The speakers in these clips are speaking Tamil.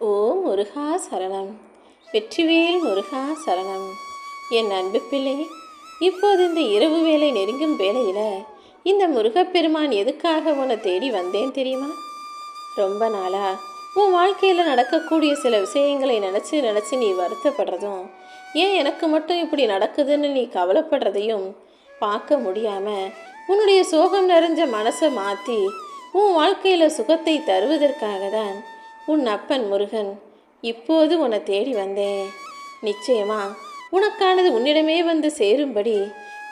ஓ முருகா சரணம். வெற்றிவேல் முருகா சரணம். என் அன்பு பிள்ளை இப்போது இந்த இரவு வேலை நெருங்கும் வேலையில் இந்த முருகப்பெருமான் எதுக்காக உன்னை தேடி வந்தேன் தெரியுமா? ரொம்ப நாளா உன் வாழ்க்கையில் நடக்கக்கூடிய சில விஷயங்களை நினச்சி நினச்சி நீ வருத்தப்படுறதும் ஏன் எனக்கு மட்டும் இப்படி நடக்குதுன்னு நீ கவலைப்படுறதையும் பார்க்க முடியாமல் உன்னுடைய சோகம் நிறைஞ்ச மனசை மாற்றி உன் வாழ்க்கையில் சுகத்தை தருவதற்காக தான் உன் அப்பன் முருகன் இப்போது உன்னை தேடி வந்தேன். நிச்சயமா உனக்கானது உன்னிடமே வந்து சேரும்படி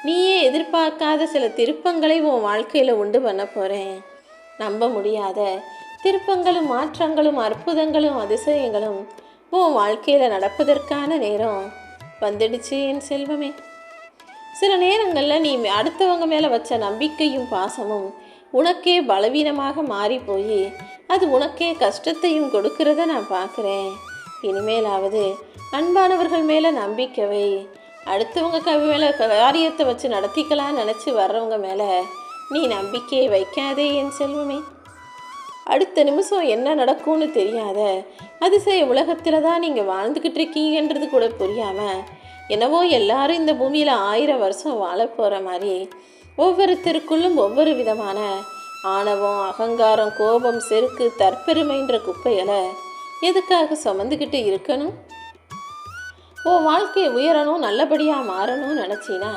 நீயே எதிர்பார்க்காத சில திருப்பங்களை உன் வாழ்க்கையில் உண்டு பண்ண போகிறேன் நம்ப முடியாத திருப்பங்களும் மாற்றங்களும் அற்புதங்களும் அதிசயங்களும் உன் வாழ்க்கையில் நடப்பதற்கான நேரம் வந்துடுச்சு என் செல்வமே. சில நேரங்களில் நீ அடுத்தவங்க மேலே வச்ச நம்பிக்கையும் பாசமும் உனக்கே பலவீனமாக மாறி போய் அது உனக்கே கஷ்டத்தையும் கொடுக்கிறத நான் பார்க்குறேன் இனிமேலாவது அன்பானவர்கள் மேலே நம்பிக்கை அடுத்தவங்க கவி மேலே காரியத்தை வச்சு நடத்திக்கலாம்னு நினச்சி வர்றவங்க மேலே நீ நம்பிக்கையை வைக்காதே என் செல்வமே. அடுத்த நிமிஷம் என்ன நடக்கும்னு தெரியாத அதிசய உலகத்தில் தான் நீங்கள் வாழ்ந்துக்கிட்டு இருக்கீங்கன்றது கூட புரியாமல் என்னவோ எல்லாரும் இந்த பூமியில் ஆயிரம் வருஷம் வாழ போகிற மாதிரி ஒவ்வொருத்தருக்குள்ளும் ஒவ்வொரு விதமான ஆணவம் அகங்காரம் கோபம் செருக்கு தற்பெருமைன்ற குப்பைகளை எதுக்காக சுமந்துக்கிட்டு இருக்கணும்? உன் வாழ்க்கை உயரணும் நல்லபடியாக மாறணும்னு நினச்சினா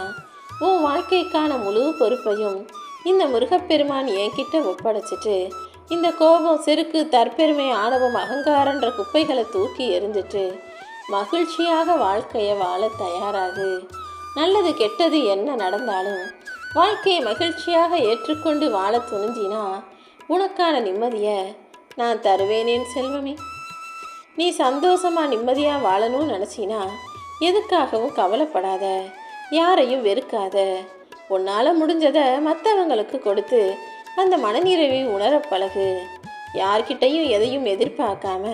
உன் வாழ்க்கைக்கான முழு பொறுப்பையும் இந்த முருகப்பெருமான் என்கிட்ட ஒப்படைச்சிட்டு இந்த கோபம் செருக்கு தற்பெருமை ஆணவம் அகங்காரன்ற குப்பைகளை தூக்கி எறிஞ்சிட்டு மகிழ்ச்சியாக வாழ்க்கையை வாழ தயாராகு. நல்லது கெட்டது என்ன நடந்தாலும் வாழ்க்கையை மகிழ்ச்சியாக ஏற்றுக்கொண்டு வாழ துணிஞ்சினா உனக்கான நிம்மதியை நான் தருவேனேன் செல்வமே. நீ சந்தோஷமாக நிம்மதியாக வாழணும்னு நினச்சினா எதுக்காகவும் கவலைப்படாத யாரையும் வெறுக்காத. உன்னால் முடிஞ்சதை மற்றவங்களுக்கு கொடுத்து அந்த மனநிறைவை உணர பழகு. யார்கிட்டையும் எதையும் எதிர்பார்க்காம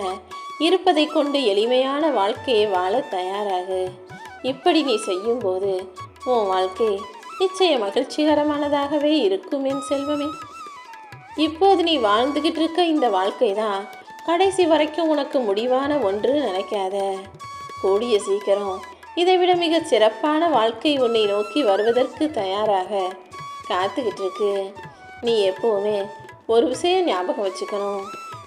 இருப்பதை கொண்டு எளிமையான வாழ்க்கையை வாழ தயாராகு. இப்படி நீ செய்யும்போது உன் வாழ்க்கை நிச்சய மகிழ்ச்சிகரமானதாகவே இருக்கும் என் செல்வமே. இப்போது நீ வாழ்ந்துகிட்டு இருக்க இந்த வாழ்க்கை தான் கடைசி வரைக்கும் உனக்கு முடிவான ஒன்று நினைக்காத. கூடிய சீக்கிரம் இதைவிட மிகச் சிறப்பான வாழ்க்கை உன்னை நோக்கி வருவதற்கு தயாராக. காத்துக்கிட்டு இருக்கு நீ எப்போவுமே ஒரு விஷயம் ஞாபகம் வச்சுக்கணும்.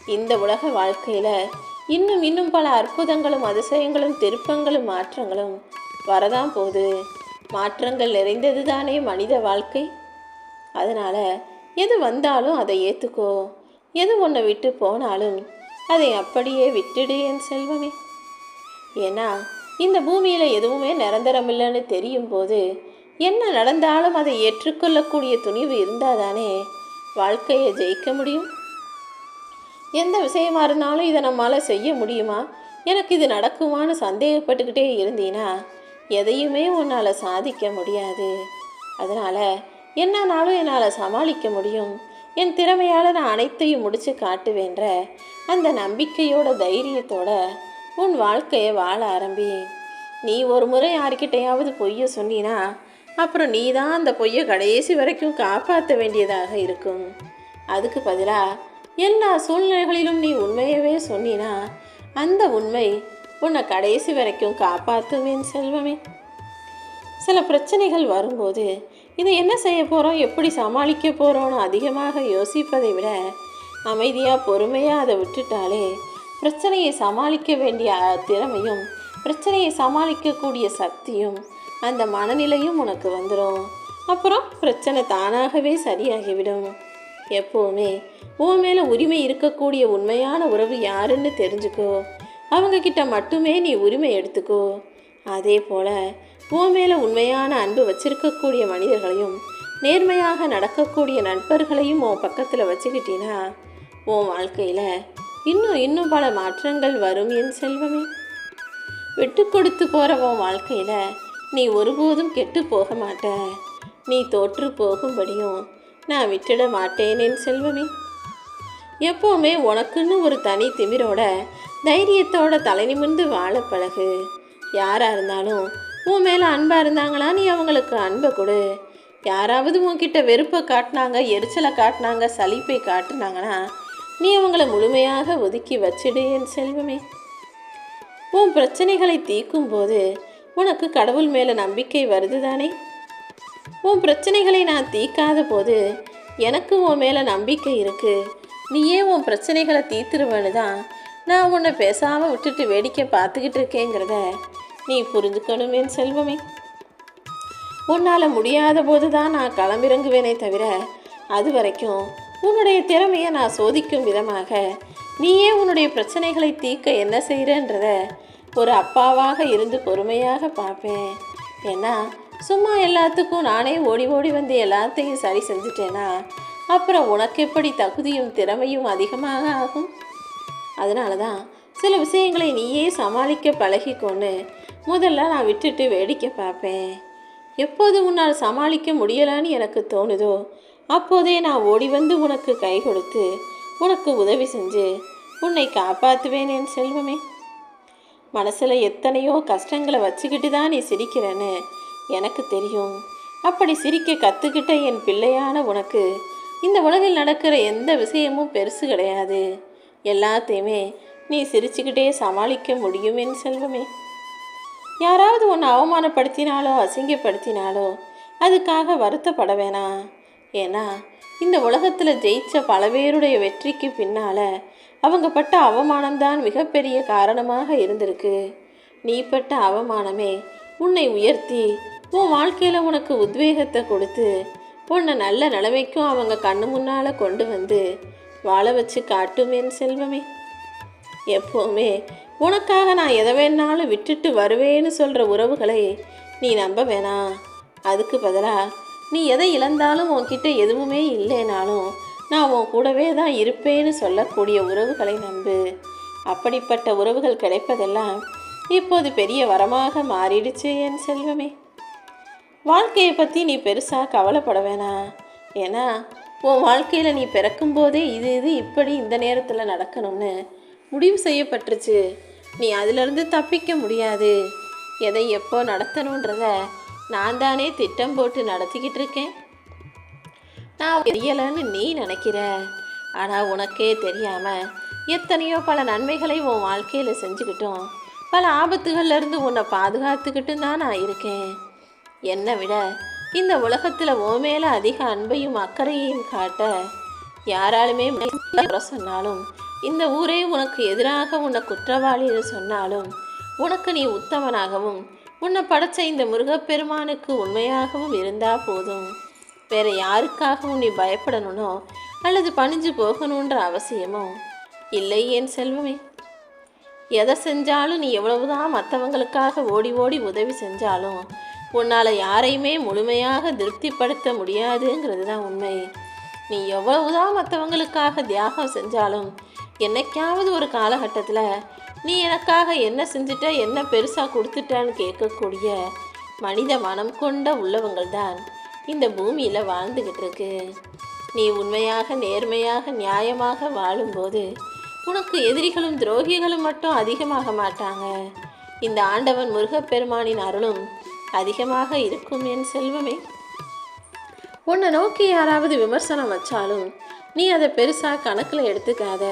இந்த உலக வாழ்க்கையில் இன்னும் இன்னும் பல அற்புதங்களும் அதிசயங்களும் திருப்பங்களும் மாற்றங்களும் வரதான் போகுது. மாற்றங்கள் நிறைந்தது தானே மனித வாழ்க்கை? அதனால் எது வந்தாலும் அதை ஏற்றுக்கோ எது உன்னை விட்டு போனாலும் அதை அப்படியே விட்டுடு என் செல்வமே. ஏன்னா இந்த பூமியில் எதுவுமே நிரந்தரமில்லைன்னு தெரியும் போது என்ன நடந்தாலும் அதை ஏற்றுக்கொள்ளக்கூடிய துணிவு இருந்தால் தானே வாழ்க்கையை ஜெயிக்க முடியும்? எந்த விஷயமா இருந்தாலும் இதை நம்மளால் செய்ய முடியுமா? எனக்கு இது நடக்குமான்னு சந்தேகப்பட்டுக்கிட்டே இருந்தீன்னா எதையுமே உன்னால் சாதிக்க முடியாது. அதனால் என்னன்னாலும் என்னால் சமாளிக்க முடியும். என் திறமையால் நான் அனைத்தையும் முடித்து காட்டுவேன்ற அந்த நம்பிக்கையோட தைரியத்தோட உன் வாழ்க்கையை வாழ ஆரம்பி நீ ஒரு முறை யார்கிட்டையாவது பொய்யை சொன்னினா அப்புறம் நீ தான் அந்த பொய்யை கடைசி வரைக்கும் காப்பாற்ற வேண்டியதாக இருக்கும். அதுக்கு பதிலாக எல்லா சூழ்நிலைகளிலும் நீ உண்மையவே சொன்னினா அந்த உண்மை உன்னை கடைசி வரைக்கும் காப்பாற்றுவேன் செல்வமே. சில பிரச்சனைகள் வரும்போது இதை என்ன செய்ய போகிறோம் எப்படி சமாளிக்க போகிறோன்னு அதிகமாக யோசிப்பதை விட அமைதியாக பொறுமையாக அதை விட்டுட்டாலே பிரச்சனையை சமாளிக்க வேண்டிய திறமையும் பிரச்சனையை சமாளிக்கக்கூடிய சக்தியும் அந்த மனநிலையும் உனக்கு வந்துடும் அப்புறம் பிரச்சனை தானாகவே சரியாகிவிடும். எப்போவுமே உன் மேலே உரிமை இருக்கக்கூடிய உண்மையான உறவு யாருன்னு தெரிஞ்சுக்கோ. அவங்க கிட்ட மட்டுமே நீ உரிமை எடுத்துக்கோ. அதே போல் பூ மேலே உண்மையான அன்பு வச்சிருக்கக்கூடிய மனிதர்களையும் நேர்மையாக நடக்கக்கூடிய நண்பர்களையும் உன் பக்கத்தில் வச்சுக்கிட்டீனா உன் வாழ்க்கையில் இன்னும் இன்னும் பல மாற்றங்கள் வரும் என் செல்வமே. விட்டு கொடுத்து போகிற உன் வாழ்க்கையில் நீ ஒருபோதும் கெட்டு போக மாட்ட. நீ தோற்று போகும்படியும் நான் விட்டுட மாட்டேன் என் செல்வமே. எப்போவுமே உனக்குன்னு ஒரு தனி திமிரோட தைரியத்தோட தலை நிமிர்ந்து வாழ பழகு. யாராக இருந்தாலும் உன் மேலே அன்பாக இருந்தாங்களா நீ அவங்களுக்கு அன்பை கொடு. யாராவது உன்கிட்ட வெறுப்பை காட்டினாங்க எரிச்சலை காட்டினாங்க சலிப்பை காட்டுனாங்கன்னா நீ அவங்கள முழுமையாக ஒதுக்கி வச்சிடு என் செல்வமே. உன் பிரச்சனைகளை தீர்க்கும் போது உனக்கு கடவுள் மேலே நம்பிக்கை வருது தானே உன் பிரச்சனைகளை நான் தீர்க்காத போது எனக்கு உன் மேலே நம்பிக்கை இருக்குது நீயே உன் பிரச்சனைகளை தீர்த்துருவேன்னு தான் நான் உன்னை பேசாமல் விட்டுட்டு வேடிக்கை பார்த்துக்கிட்டு இருக்கேங்கிறத நீ புரிஞ்சுக்கணுமே செல்வமே. உன்னால் முடியாத போது தான் நான் களமிறங்குவேனே தவிர அது வரைக்கும் உன்னுடைய திறமையை நான் சோதிக்கும் விதமாக நீயே உன்னுடைய பிரச்சனைகளை தீர்க்க என்ன செய்கிறன்றத ஒரு அப்பாவாக இருந்து பொறுமையாக பார்ப்பேன். ஏன்னா சும்மா எல்லாத்துக்கும் நானே ஓடி ஓடி வந்து எல்லாத்தையும் சரி செஞ்சுட்டேன்னா அப்புறம் உனக்கு எப்படி தகுதியும் திறமையும் அதிகமாக ஆகும்? அதனால தான் சில விஷயங்களை நீயே சமாளிக்க பழகிக்கொண்டு முதல்ல நான் விட்டுட்டு வேடிக்கை பார்ப்பேன். எப்போது உன்னால் சமாளிக்க முடியலான்னு எனக்கு தோணுதோ அப்போதே நான் ஓடி வந்து உனக்கு கை கொடுத்து உனக்கு உதவி செஞ்சு உன்னை காப்பாற்றுவேன் என் செல்வமே. மனசில் எத்தனையோ கஷ்டங்களை வச்சுக்கிட்டு தான் நீ சிரிக்கிறேன்னு எனக்கு தெரியும். அப்படி சிரிக்க கற்றுக்கிட்ட என் பிள்ளையான உனக்கு இந்த உலகில் நடக்கிற எந்த விஷயமும் பெருசு கிடையாது. எல்லாத்தையுமே நீ சிரிச்சுக்கிட்டே சமாளிக்க முடியும் என் செல்வமே. யாராவது உன்னை அவமானப்படுத்தினாலோ அசிங்கப்படுத்தினாலோ அதுக்காக வருத்தப்பட வேணாம் ஏன்னா இந்த உலகத்தில் ஜெயித்த பல பேருடைய வெற்றிக்கு பின்னால் அவங்க பட்ட அவமானம்தான் மிகப்பெரிய காரணமாக இருந்திருக்கு. நீ பட்ட அவமானமே உன்னை உயர்த்தி உன் வாழ்க்கையில் உனக்கு உத்வேகத்தை கொடுத்து உன்னை நல்ல நிலைமைக்கும் அவங்க கண்ணு முன்னால் கொண்டு வந்து வாழ வச்சு காட்டும் என் செல்வமே. எப்போவுமே உனக்காக நான் எதை வேணாலும் விட்டுட்டு வருவேன்னு சொல்கிற உறவுகளை நீ நம்ப வேணாம் அதுக்கு பதிலாக நீ எதை இழந்தாலும் உன்கிட்ட எதுவுமே இல்லைனாலும் நான் உன் கூடவே தான் இருப்பேன்னு சொல்லக்கூடிய உறவுகளை நம்பு. அப்படிப்பட்ட உறவுகள் கிடைப்பதெல்லாம் இப்போது பெரிய வரமாக மாறிடுச்சு என் செல்வமே. வாழ்க்கையை பற்றி நீ பெருசாக கவலைப்பட வேணாம். ஏன்னா உன் வாழ்க்கையில் நீ பிறக்கும்போதே இது இது இப்படி இந்த நேரத்தில் நடக்கணும்னு முடிவு செய்யப்பட்டுருச்சு. நீ அதிலிருந்து தப்பிக்க முடியாது. எதை எப்போ நடத்தணுன்றத நான் தானே திட்டம் போட்டு நடத்திக்கிட்டு இருக்கேன். நான் தெரியலைன்னு நீ நினைக்கிற. ஆனால் உனக்கே தெரியாமல் எத்தனையோ பல நன்மைகளை உன் வாழ்க்கையில் செஞ்சுக்கிட்டோம். பல ஆபத்துகள்லேருந்து உன்னை பாதுகாத்துக்கிட்டு தான் நான் இருக்கேன். என்னை விட இந்த உலகத்தில் ஓ மேலே அதிக அன்பையும் அக்கறையையும் காட்ட யாராலுமே சொன்னாலும் இந்த ஊரே உனக்கு எதிராக உன்னை குற்றவாளின்னு சொன்னாலும் உனக்கு நீ உத்தமனாகவும் உன்னை படைச்ச இந்த முருகப்பெருமானுக்கு உண்மையாகவும் இருந்தா போதும். வேற யாருக்காகவும் நீ பயப்படணுனோ அல்லது பணிஞ்சு போகணுன்ற அவசியமோ? இல்லை என் செல்வமே? எதை செஞ்சாலும் நீ எவ்வளவுதான் மற்றவங்களுக்காக ஓடி ஓடி உதவி செஞ்சாலும் உன்னால் யாரையுமே முழுமையாக திருப்திப்படுத்த முடியாதுங்கிறது தான் உண்மை. நீ எவ்வளவுதான் மற்றவங்களுக்காக தியாகம் செஞ்சாலும் என்னைக்காவது ஒரு காலகட்டத்தில் நீ எனக்காக என்ன செஞ்சுட்ட என்ன பெருசாக கொடுத்துட்டான்னு கேட்கக்கூடிய மனித மனம் கொண்ட உள்ளவங்கள் தான் இந்த பூமியில் வாழ்ந்துக்கிட்டு இருக்கு. நீ உண்மையாக நேர்மையாக நியாயமாக வாழும்போது உனக்கு எதிரிகளும் துரோகிகளும் மட்டும் அதிகமாக மாட்டாங்க. இந்த ஆண்டவன் முருகப்பெருமானின் அருளும் அதிகமாக இருக்கும் என் செல்வமே. உன்னை நோக்கி யாராவது விமர்சனம் வச்சாலும் நீ அதை பெருசாக கணக்கில் எடுத்துக்காத.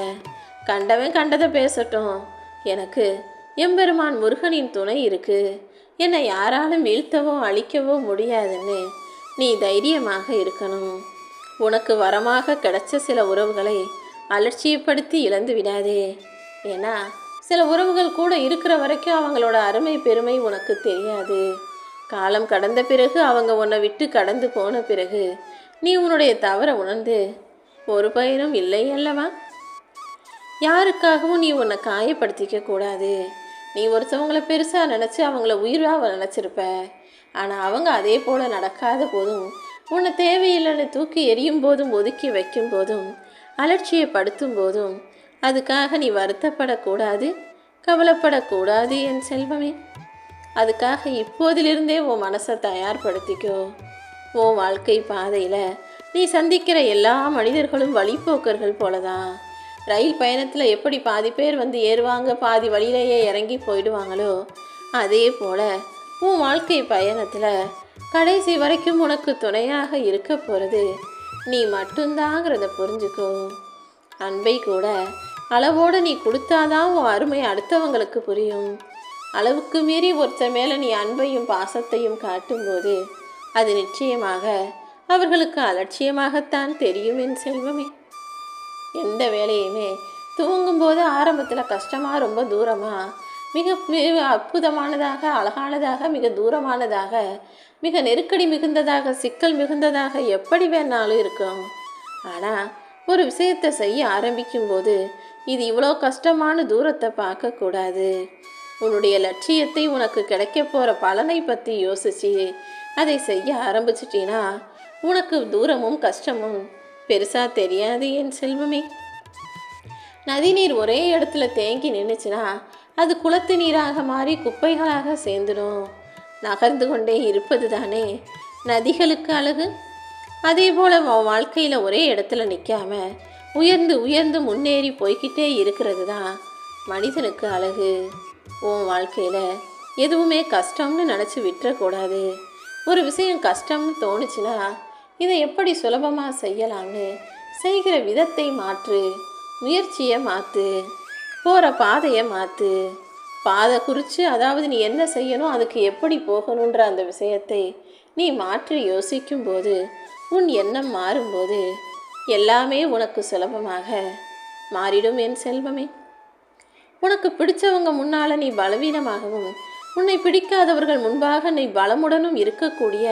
கண்டவன் கண்டதை பேசட்டும். எனக்கு எம்பெருமான் முருகனின் துணை இருக்கு. என்னை யாராலும் வீழ்த்தவோ அழிக்கவோ முடியாதுன்னு நீ தைரியமாக இருக்கணும். உனக்கு வரமாக கிடைச்ச சில உறவுகளை அலட்சியப்படுத்தி இழந்து விடாதே. ஏன்னா சில உறவுகள் கூட இருக்கிற வரைக்கும் அவங்களோட அருமை பெருமை உனக்கு தெரியாது. காலம் கடந்த பிறகு அவங்க உன்னை விட்டு கடந்து போன பிறகு நீ உன்னுடைய தவறை உணர்ந்து ஒரு பயனும் இல்லை அல்லவா? யாருக்காகவும் நீ உன்னை காயப்படுத்திக்க கூடாது. நீ ஒருத்தவங்களை பெருசாக நினச்சி அவங்கள உயிராக நினச்சிருப்ப. ஆனால் அவங்க அதே போல் நடக்காத போதும் உன்னை தேவையில்லைன்னு தூக்கி எரியும் போதும் ஒதுக்கி வைக்கும் போதும் அலட்சியப்படுத்தும் போதும் அதுக்காக நீ வருத்தப்படக்கூடாது கவலைப்படக்கூடாது என் செல்வமே. அதுக்காக இப்போதிலிருந்தே உன் மனசை தயார்படுத்திக்கோ. உன் வாழ்க்கை பாதையில் நீ சந்திக்கிற எல்லா மனிதர்களும் வழிப்போக்கர்கள் போலதான். ரயில் பயணத்தில் எப்படி பாதி பேர் வந்து ஏறுவாங்க பாதி வழியிலேயே இறங்கி போயிடுவாங்களோ அதே போல் உன் வாழ்க்கை பயணத்தில் கடைசி வரைக்கும் உனக்கு துணையாக இருக்க போகிறது நீ மட்டும்தாங்கிறத புரிஞ்சுக்கோ. அன்பை கூட அளவோடு நீ கொடுத்தாதான் உன் அருமை அடுத்தவங்களுக்கு புரியும். அளவுக்கு மீறி ஒருத்தர் மேலே நீ அன்பையும் பாசத்தையும் காட்டும்போது அது நிச்சயமாக அவர்களுக்கு அலட்சியமாகத்தான் தெரியும் என் செல்வமே. எந்த வேலையுமே தூங்கும்போது ஆரம்பத்தில் கஷ்டமாக ரொம்ப தூரமாக மிக மிக அற்புதமானதாக அழகானதாக மிக தூரமானதாக மிக நெருக்கடி மிகுந்ததாக சிக்கல் மிகுந்ததாக எப்படி வேணாலும் இருக்கும். ஆனால் ஒரு விஷயத்தை செய்ய ஆரம்பிக்கும்போது இது இவ்வளோ கஷ்டமான தூரத்தை பார்க்கக்கூடாது. உன்னுடைய லட்சியத்தை உனக்கு கிடைக்க போகிற பலனை பற்றி யோசிச்சு அதை செய்ய ஆரம்பிச்சிட்டினா உனக்கு தூரமும் கஷ்டமும் பெருசாக தெரியாது என் செல்வமே. நதிநீர் ஒரே இடத்துல தேங்கி நின்றுச்சுன்னா அது குளத்து நீராக மாறி குப்பைகளாக சேர்ந்துடும். நகர்ந்து கொண்டே இருப்பது தானே நதிகளுக்கு அழகு? அதே போல் வாழ்க்கையில் ஒரே இடத்துல நிற்காம உயர்ந்து உயர்ந்து முன்னேறி போய்கிட்டே இருக்கிறது தான் மனிதனுக்கு அழகு. உன் வாழ்க்கையில் எதுவுமே கஷ்டம்னு நினச்சி விட்டுறக்கூடாது. ஒரு விஷயம் கஷ்டம்னு தோணுச்சுன்னா இதை எப்படி சுலபமாக செய்யலாம்னு செய்கிற விதத்தை மாற்று முயற்சியை மாற்று போகிற பாதையை மாற்று பாதை குறித்து அதாவது நீ என்ன செய்யணும் அதுக்கு எப்படி போகணுன்ற அந்த விஷயத்தை நீ மாற்றி யோசிக்கும்போது உன் எண்ணம் மாறும்போது எல்லாமே உனக்கு சுலபமாக மாறிடும் என் செல்வமே. உனக்கு பிடிச்சவங்க முன்னால் நீ பலவீனமாகவும் உன்னை பிடிக்காதவர்கள் முன்பாக நீ பலமுடனும் இருக்கக்கூடிய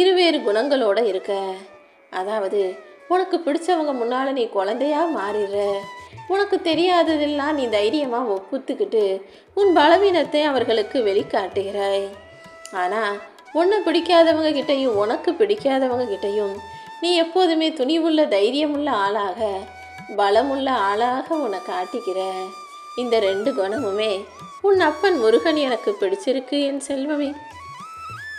இருவேறு குணங்களோட இருக்க. அதாவது உனக்கு பிடிச்சவங்க முன்னால் நீ குழந்தையா மாறிடுற உனக்கு தெரியாததெல்லாம் நீ தைரியமாக ஒப்புத்துக்கிட்டு உன் பலவீனத்தை அவர்களுக்கு வெளிக்காட்டுகிறாய். ஆனால் உன்னை பிடிக்காதவங்க கிட்டேயும் உனக்கு பிடிக்காதவங்க கிட்டையும் நீ எப்போதுமே துணிவுள்ள தைரியமுள்ள ஆளாக பலமுள்ள ஆளாக உன்னை காட்டிக்கிற. இந்த ரெண்டு குணமுமே உன் அப்பன் முருகன் எனக்கு பிடிச்சிருக்கு என் செல்வமே.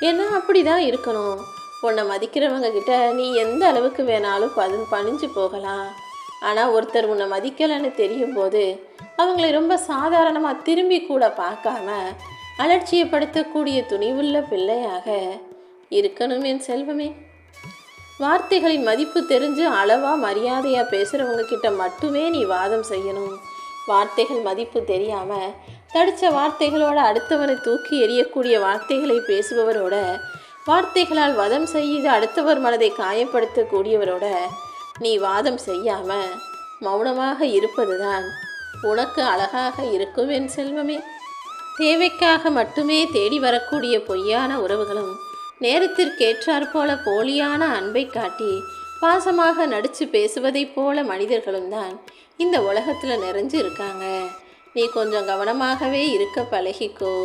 ஏன்னா அப்படி தான் இருக்கணும். உன்னை மதிக்கிறவங்க கிட்ட நீ எந்த அளவுக்கு வேணாலும் பது பணிஞ்சு போகலாம். ஆனால் ஒருத்தர் உன்னை மதிக்கலைன்னு தெரியும் போது அவங்களை ரொம்ப சாதாரணமாக திரும்பி கூட பார்க்காம அலட்சியப்படுத்தக்கூடிய துணிவுள்ள பிள்ளையாக இருக்கணும் என் செல்வமே. வார்த்தைகளின் மதிப்பு தெரிஞ்சு அளவாக மரியாதையாக பேசுகிறவங்க கிட்ட மட்டுமே நீ வாதம் செய்யணும். வார்த்தைகள் மதிப்பு தெரியாம தடித்த வார்த்தைகளோட அடுத்தவரை தூக்கி எறியக்கூடிய வார்த்தைகளை பேசுபவரோட வார்த்தைகளால் வதம் செய்து அடுத்தவர் மனதை காயப்படுத்தக்கூடியவரோட நீ வாதம் செய்யாம மௌனமாக இருப்பதுதான் உனக்கு அழகாக இருக்கும் என் செல்வமே. தேவைக்காக மட்டுமே தேடி வரக்கூடிய பொய்யான உறவுகளும் நேரத்திற்கேற்றாற் போல போலியான அன்பை காட்டி பாசமாக நடிச்சு பேசுவதைப் போல மனிதர்களும் தான் இந்த உலகத்தில் நிறைஞ்சு இருக்காங்க நீ கொஞ்சம் கவனமாகவே இருக்க பழகிக்கோ.